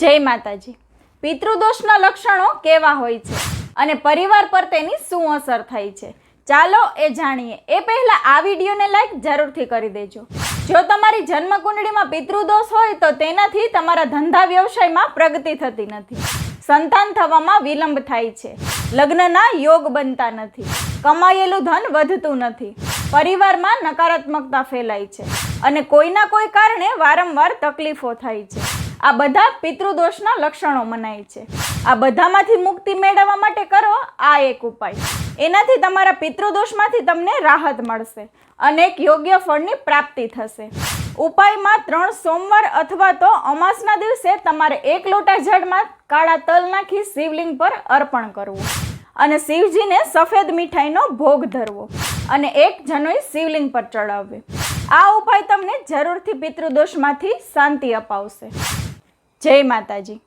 જય માતાજી. પિતૃદોષના લક્ષણો કેવા હોય છે અને પરિવાર પર તેની શું અસર થાય છે? ચાલો એ જાણીએ. એ પહેલાં આ વિડીયોને લાઈક જરૂરથી કરી દેજો. જો તમારી જન્મકુંડળીમાં પિતૃદોષ હોય તો તેનાથી તમારા ધંધા વ્યવસાયમાં પ્રગતિ થતી નથી. સંતાન થવામાં વિલંબ થાય છે. લગ્નના યોગ બનતા નથી. કમાયેલું ધન વધતું નથી. પરિવારમાં નકારાત્મકતા ફેલાય છે અને કોઈના કોઈ કારણે વારંવાર તકલીફો થાય છે. આ બધા પિતૃદોષના લક્ષણો મનાય છે. આ બધામાંથી મુક્તિ મેળવવા માટે કરો, આ એક ઉપાય. એનાથી તમારા પિતૃદોષમાંથી તમને રાહત મળશે. અને એક યોગ્ય ફળની પ્રાપ્તિ થશે. ઉપાયમાં ત્રણ સોમવાર અથવા તો અમાસના દિવસે તમારે એક લોટા જળમાં કાળા તલ નાખી શિવલિંગ પર અર્પણ કરવું. અને શિવજીને સફેદ મીઠાઈનો ભોગ ધરવો. અને એક જનોઈ શિવલિંગ પર ચડાવવી. આ ઉપાય તમને જરૂરથી પિતૃદોષમાંથી શાંતિ અપાવશે. જય માતાજી.